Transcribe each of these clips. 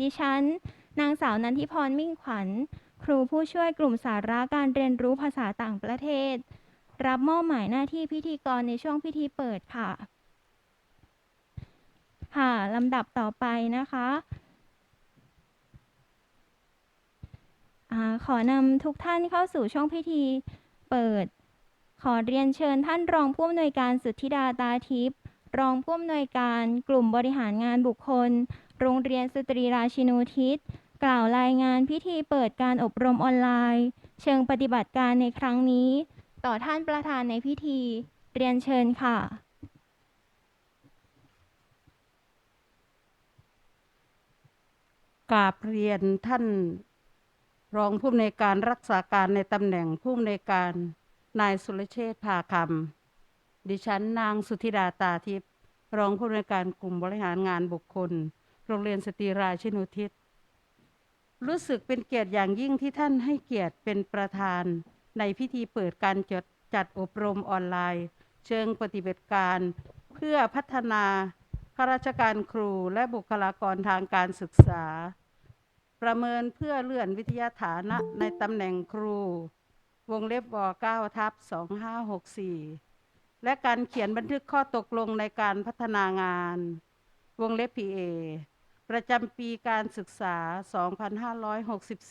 ดิฉัน นางสาวนันทิพรมิ่งขวัญ ครูผู้ช่วยกลุ่มสาระการเรียนรู้ภาษาต่างประเทศ รับมอบหมายหน้าที่พิธีกรในช่วงพิธีเปิดค่ะ ค่ะลำดับต่อไปนะคะอขอนำทุกท่านเข้าสู่ช่วงพิธีเปิด ขอเรียนเชิญท่านรองผู้อำนวยการสุทธิดาตาทิพย์รองผู้อำนวยการกลุ่มบริหารงานบุคคล โรงเรียนสตรีราชินูทิศ กล่าวรายงานพิธีเปิดการอบรมออนไลน์ เชิงปฏิบัติการในครั้งนี้ ต่อท่านประธานในพิธี เรียนเชิญค่ะกราบเรียนท่านรองผู้อำนวยการรักษาการในตำแหน่งผู้อำนวยการนายสุรเชษฐ์ภาคำดิฉันนางสุธิดาตาทิพย์รองผู้อำนวยการกลุ่มบริหารงานบุคคล โรงเรียนสตรีราชินุทิศ รู้สึกเป็นเกียรติอย่างยิ่งที่ท่านให้เกียรติเป็นประธาน ในพิธีเปิดการจัดจัดอบรมออนไลน์ เชิงปฏิบัติการ เพื่อพัฒนาข้าราชการครูและบุคลากรทางการศึกษา ประเมินเพื่อเลื่อนวิทยาฐานะในตำแหน่งครู วงเล็บว9ทับ2564 และการเขียนบันทึกข้อตกลงในการพัฒนางาน วงเล็บ PA ประจำปีการศึกษา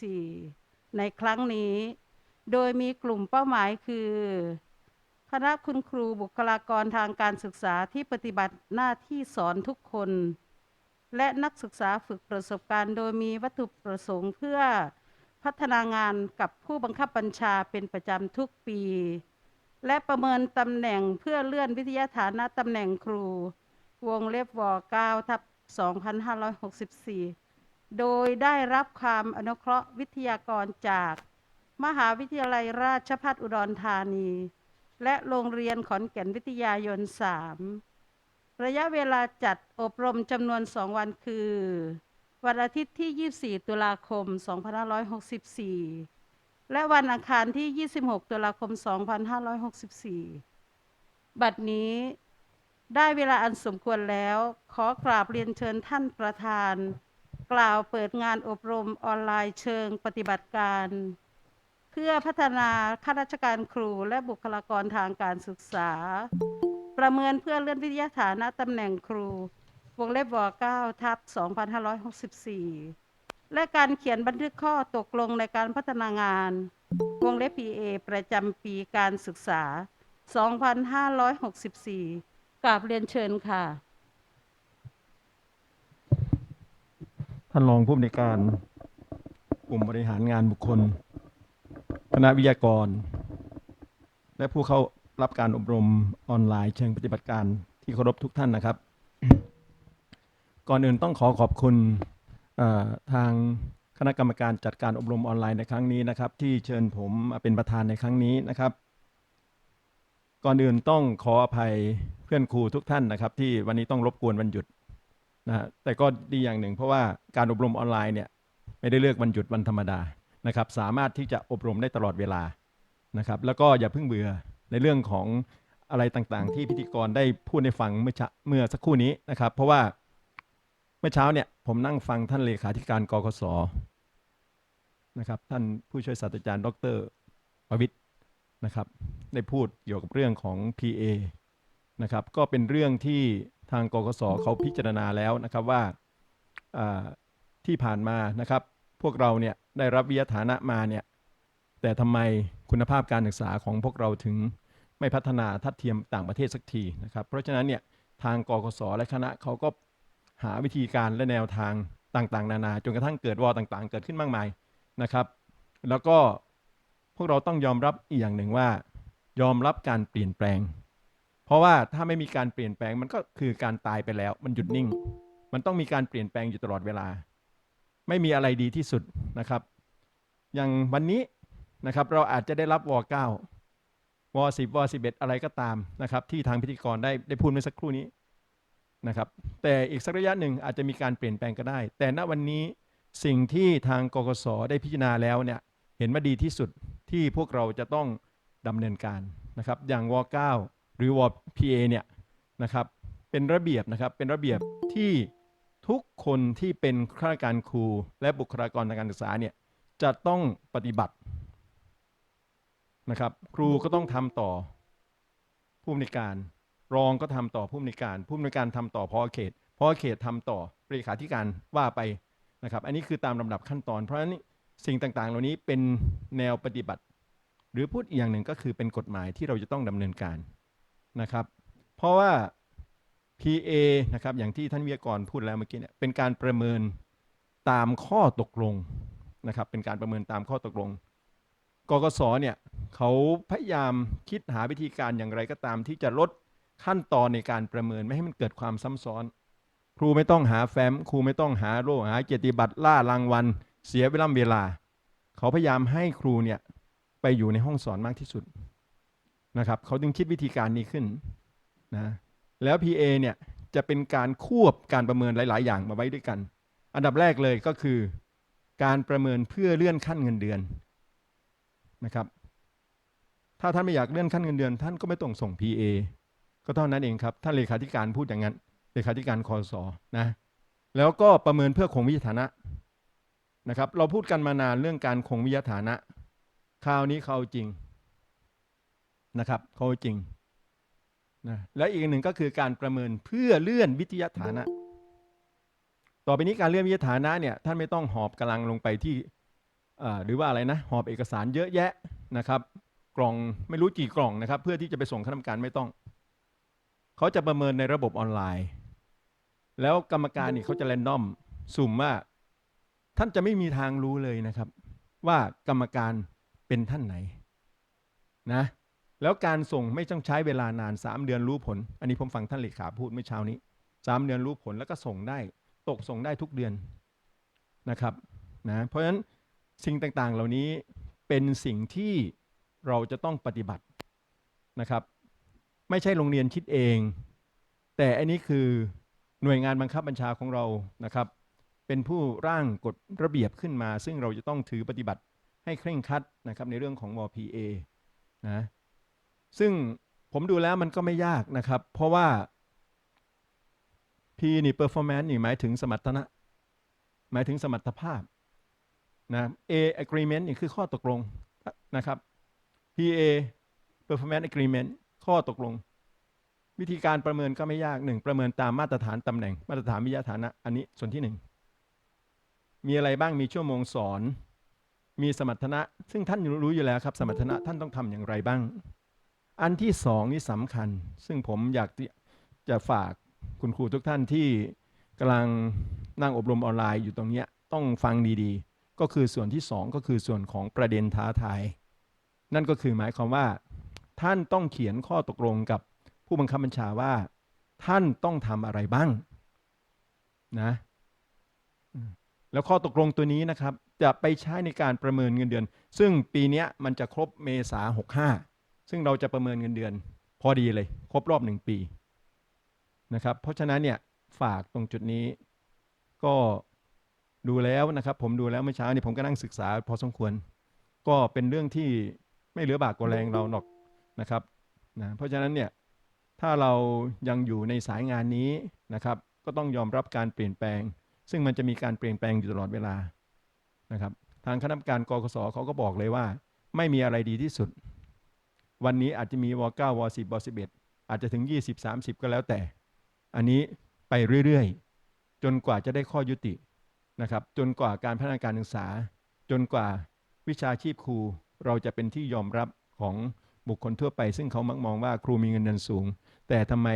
2564 ในครั้งนี้ โดยมีกลุ่มเป้าหมายคือคณะคุณครูบุคลากรทางการศึกษาที่ปฏิบัติหน้าที่สอนทุกคน และนักศึกษาฝึกประสบการณ์ โดยมีวัตถุประสงค์เพื่อพัฒนางานกับผู้บังคับบัญชาเป็นประจำทุกปี และประเมินตำแหน่งเพื่อเลื่อนวิทยาฐานะตำแหน่งครู วงเล็บว9ทับ 2564 โดยได้รับความอนุเคราะห์วิทยากรจาก มหาวิทยาลัยราชภัฏอุดรธานี และโรงเรียนขอนแก่นวิทยายน 3 ระยะเวลาจัดอบรมจำนวน 2 วันคือ วันอาทิตย์ที่ 24 ตุลาคม 2564และวันอังคารที่ 26 ตุลาคม 2564 บัดนี้ ได้เวลาอันสมควรแล้ว ขอกราบเรียนเชิญท่านประธาน กล่าวเปิดงานอบรมออนไลน์เชิงปฏิบัติการ เพื่อพัฒนาข้าราชการครูและบุคลากรทางการศึกษา ประเมินเพื่อเลื่อนวิทยาฐานะตำแหน่งครู วงเล็บว9ทับ2564 และการเขียนบันทึกข้อตกลงในการพัฒนางาน วงเล็บ PA ประจำปีการศึกษา 2564 กราบเรียนเชิญค่ะ ท่านรองผู้อำนวยการ กลุ่มบริหารงานบุคคล คณะวิทยากร และผู้เข้ารับการอบรมออนไลน์เชิงปฏิบัติการที่เคารพทุกท่านนะครับ ก่อนอื่นต้องขอขอบคุณทางคณะกรรมการจัดการอบรมออนไลน์ในครั้งนี้นะครับ ที่เชิญผมมาเป็นประธานในครั้งนี้นะครับ ก่อนอื่นต้องขออภัยเพื่อนครูทุกท่านนะครับ ที่วันนี้ต้องรบกวนวันหยุดนะฮะแต่ก็ดีอย่างหนึ่ง เพราะว่าการอบรมออนไลน์เนี่ยไม่ได้เลือกวันหยุดวันธรรมดานะครับ สามารถที่จะอบรมได้ตลอดเวลานะครับ แล้วก็อย่าเพิ่งเบื่อในเรื่องของอะไรต่างๆ ที่พิธีกรได้พูดในฟังเมื่อเช้าเมื่อสักครู่นี้นะครับ เพราะว่าเมื่อเช้าเนี่ยผมนั่งฟังท่านเลขาธิการกกสนะครับ ท่านผู้ช่วยศาสตราจารย์ ดรประวิทย์ นะครับได้พูดเกี่ยวกับเรื่องของ PA นะครับก็เป็นเรื่องที่ทางกกสเขาพิจารณาแล้วนะครับว่าที่ผ่านมานะครับ พวกเราเนี่ยได้รับวิทยาฐานะมาเนี่ยแต่ทำไมคุณภาพการศึกษาของพวกเราถึงไม่พัฒนาทัดเทียมต่างประเทศสักทีนะครับ เพราะฉะนั้นเนี่ยทางกกสและคณะเขาก็หาวิธีการและแนวทางต่างๆ นานาจนกระทั่งเกิดวอต่างๆ เกิดขึ้นมากมายนะครับ แล้วก็ พวกเราต้องยอมรับอีกอย่างหนึ่งว่า ยอมรับการเปลี่ยนแปลง เพราะว่าถ้าไม่มีการเปลี่ยนแปลงมันก็คือการตายไปแล้ว มันหยุดนิ่ง มันต้องมีการเปลี่ยนแปลงอยู่ตลอดเวลา ไม่มีอะไรดีที่สุดนะครับ อย่างวันนี้นะครับเราอาจจะได้รับวอ9วอ10วอ11อะไรก็ตามนะครับ ที่ทางพิธีกรได้ได้พูดเมื่อสักครู่นี้นะครับแต่อีกสักระยะหนึ่งอาจจะมีการเปลี่ยนแปลงก็ได้ แต่ณวันนี้สิ่งที่ทางกกสได้พิจารณาแล้วเนี่ยเห็นว่าดีที่สุด ที่พวกเราจะต้องดำเนินการนะครับอย่างว9หรือว PA เนี่ยนะครับเป็นระเบียบนะครับเป็นระเบียบที่ทุกคนที่เป็นข้าราชการครูและบุคลากรทางการศึกษาเนี่ยจะต้องปฏิบัตินะครับครูก็ต้องทำต่อผู้อำนวยการ รองก็ทำต่อผู้อำนวยการ ผู้อำนวยการทำต่อพอเขตพอเขตทำต่อเลขาธิการว่าไปนะครับ อันนี้คือตามลำดับขั้นตอนเพราะฉะนั้น สิ่งต่างๆ เหล่านี้เป็นแนวปฏิบัติ หรือพูดอีกอย่างหนึ่งก็คือเป็นกฎหมายที่เราจะต้องดำเนินการนะครับ เพราะว่า PA นะครับอย่างที่ท่านวิทยากรพูดแล้วเมื่อกี้เนี่ยเป็นการประเมินตามข้อตกลงนะครับ เป็นการประเมินตามข้อตกลงกกสเนี่ยเขาพยายามคิดหาวิธีการอย่างไรก็ตาม ที่จะลดขั้นตอนในการประเมินไม่ให้มันเกิดความซ้ำซ้อน ครูไม่ต้องหาแฟ้ม ครูไม่ต้องหาโล่หาเกียรติบัตรล่ารางวัล เสียเวลาเวลา เขาพยายามให้ครูเนี่ยไปอยู่ในห้องสอนมากที่สุดนะครับเขาจึงคิดวิธีการนี้ขึ้นนะแล้ว PA เนี่ยจะเป็นการควบการประเมินหลาย ๆ อย่างมาไว้ด้วยกัน อันดับแรกเลยก็คือ การประเมินเพื่อเลื่อนขั้นเงินเดือนนะครับ ถ้าท่านไม่อยากเลื่อนขั้นเงินเดือน ท่านก็ไม่ต้องส่ง PA ก็เท่านั้นเองครับท่านเลขาธิการพูดอย่างนั้นเลขาธิการคอสอนะแล้วก็ประเมินเพื่อคงวิทยฐานะ นะครับเราพูดกันมานานเรื่องการคงวิทยฐานะ คราวนี้เขาจริงนะครับเขาจริงนะและอีกหนึ่งก็คือการประเมินเพื่อเลื่อนวิทยาฐานะ ต่อไปนี้การเลื่อนวิทยาฐานะเนี่ยท่านไม่ต้องหอบกำลังลงไปที่อ่าหรือว่าอะไรนะหอบเอกสารเยอะแยะนะครับ กล่องไม่รู้กี่กล่องนะครับ เพื่อที่จะไปส่งคณะกรรมการไม่ต้องเขาจะประเมินในระบบออนไลน์ แล้วกรรมการนี่เขาจะแรนดอมสุ่มว่า ท่านจะไม่มีทางรู้เลยนะครับ ว่ากรรมการเป็นท่านไหนนะแล้วการส่งไม่ต้องใช้เวลานาน 3 เดือนรู้ผล อันนี้ผมฟังท่านเลขาพูดเมื่อเช้านี้ 3 เดือนรู้ผลแล้วก็ส่งได้ ตกส่งได้ทุกเดือนนะครับนะเพราะฉะนั้นสิ่งต่างๆเหล่านี้เป็นสิ่งที่เราจะต้องปฏิบัตินะครับ ไม่ใช่โรงเรียนคิดเอง แต่อันนี้คือหน่วยงานบังคับบัญชาของเรานะครับ เป็นผู้ร่างกฎระเบียบขึ้นมา ซึ่งเราจะต้องถือปฏิบัติให้เคร่งครัดนะครับในเรื่องของว PA นะซึ่งผมดูแล้วมันก็ไม่ยากนะครับ เพราะว่า P นี่ performance นี่หมายถึงสมรรถนะ หมายถึงสมรรถภาพนะ A agreement นี่คือข้อตกลงนะครับ PA performance agreement ข้อตกลง วิธีการประเมินก็ไม่ยากหนึ่งประเมินตามมาตรฐานตำแหน่ง มาตรฐานวิทยาฐานะ อันนี้ส่วนที่หนึ่ง มีอะไรบ้างมีชั่วโมงสอน มีสมรรถนะ ซึ่งท่านรู้อยู่แล้วครับ สมรรถนะท่านต้องทำอย่างไรบ้าง อันที่สองนี่สำคัญ ซึ่งผมอยากจะฝากคุณครูทุกท่านที่กำลังนั่งอบรมออนไลน์อยู่ตรงนี้ต้องฟังดีๆ ก็คือส่วนที่สองก็คือส่วนของประเด็นท้าทาย นั่นก็คือหมายความว่า ท่านต้องเขียนข้อตกลงกับผู้บังคับบัญชาว่า ท่านต้องทำอะไรบ้างนะ แล้วข้อตกลงตัวนี้นะครับ จะไปใช้ในการประเมินเงินเดือน ซึ่งปีนี้มันจะครบเมษาหกห้าซึ่งเราจะประเมินเงินเดือน พอดีเลย ครบรอบหนึ่งปีนะครับ เพราะฉะนั้นเนี่ยฝากตรงจุดนี้ ก็ดูแล้วนะครับ ผมดูแล้วเมื่อเช้านี่ผมก็นั่งศึกษา พอสมควร ก็เป็นเรื่องที่ไม่เหลือบากกว่าแรงเราหรอกนะครับนะเพราะฉะนั้นเนี่ยถ้าเรายังอยู่ในสายงานนี้นะครับ ก็ต้องยอมรับการเปลี่ยนแปลง ซึ่งมันจะมีการเปลี่ยนแปลงอยู่ตลอดเวลานะครับ ทางคณะกรรมการกกสเขาก็บอกเลยว่า ไม่มีอะไรดีที่สุด วันนี้อาจจะมีว9ว10ว11อาจจะถึง 20 30 ก็แล้วแต่ อันนี้ไปเรื่อยๆ จนกว่าจะได้ข้อยุตินะครับ จนกว่าการพัฒนาการศึกษา จนกว่าวิชาชีพครูเราจะเป็นที่ยอมรับของบุคคลทั่วไป ซึ่งเขามักมองว่าครูมีเงินเดือนสูง แต่ทำไม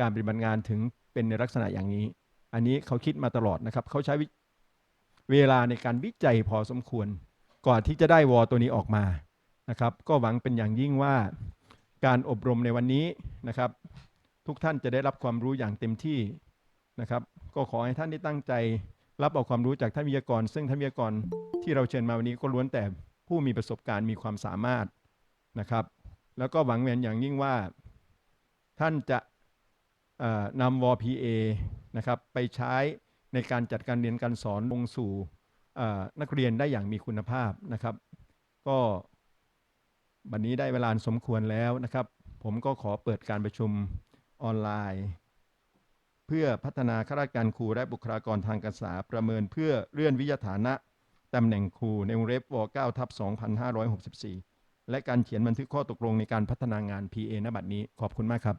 การปฏิบัติงานถึงเป็นในลักษณะอย่างนี้ อันนี้เขาคิดมาตลอดนะครับเขาใช้เวลาในการวิจัยพอสมควร ก่อนที่จะได้วอตัวนี้ออกมานะครับ ก็หวังเป็นอย่างยิ่งว่าการอบรมในวันนี้นะครับ ทุกท่านจะได้รับความรู้อย่างเต็มที่นะครับ ก็ขอให้ท่านได้ตั้งใจ รับเอาความรู้จากท่านวิทยากร ซึ่งท่านวิทยากรที่เราเชิญมาวันนี้ก็ล้วนแต่ผู้มีประสบการณ์มีความสามารถนะครับ แล้วก็หวังเวียนอย่างยิ่งว่าท่านจะเอ่อนำว PA นะครับไปใช้ในการจัดการเรียนการสอนลงสู่นักเรียนได้อย่างมีคุณภาพนะครับ ก็วันนี้ได้เวลาสมควรแล้วนะครับ ผมก็ขอเปิดการประชุมออนไลน์ เพื่อพัฒนาข้าราชการครูและบุคลากรทางการศึกษาประเมินเพื่อเลื่อนวิทยฐานะตำแหน่งครูในวงเล็บว9ทับ2564 และการเขียนบันทึกข้อตกลงในการพัฒนางาน PA ณบัดนี้ขอบคุณมากครับ